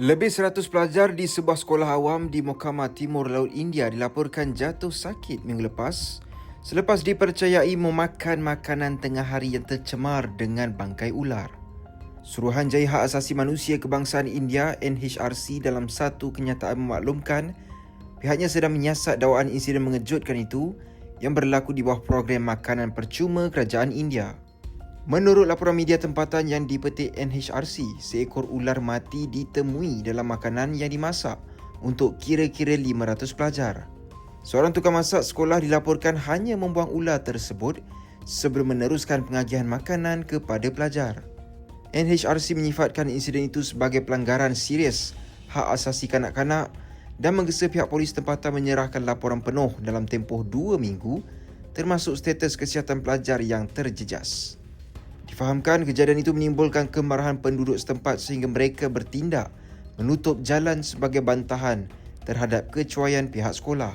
Lebih 100 pelajar di sebuah sekolah awam di Mokama Timur Laut India dilaporkan jatuh sakit minggu lepas selepas dipercayai memakan makanan tengah hari yang tercemar dengan bangkai ular. Suruhanjaya Hak Asasi Manusia Kebangsaan India NHRC dalam satu kenyataan memaklumkan pihaknya sedang menyiasat dakwaan insiden mengejutkan itu yang berlaku di bawah program makanan percuma kerajaan India. Menurut laporan media tempatan yang dipetik NHRC, seekor ular mati ditemui dalam makanan yang dimasak untuk kira-kira 500 pelajar. Seorang tukang masak sekolah dilaporkan hanya membuang ular tersebut sebelum meneruskan pengagihan makanan kepada pelajar. NHRC menyifatkan insiden itu sebagai pelanggaran serius hak asasi kanak-kanak dan menggesa pihak polis tempatan menyerahkan laporan penuh dalam tempoh dua minggu termasuk status kesihatan pelajar yang terjejas. Difahamkan kejadian itu menimbulkan kemarahan penduduk setempat sehingga mereka bertindak menutup jalan sebagai bantahan terhadap kecuaian pihak sekolah.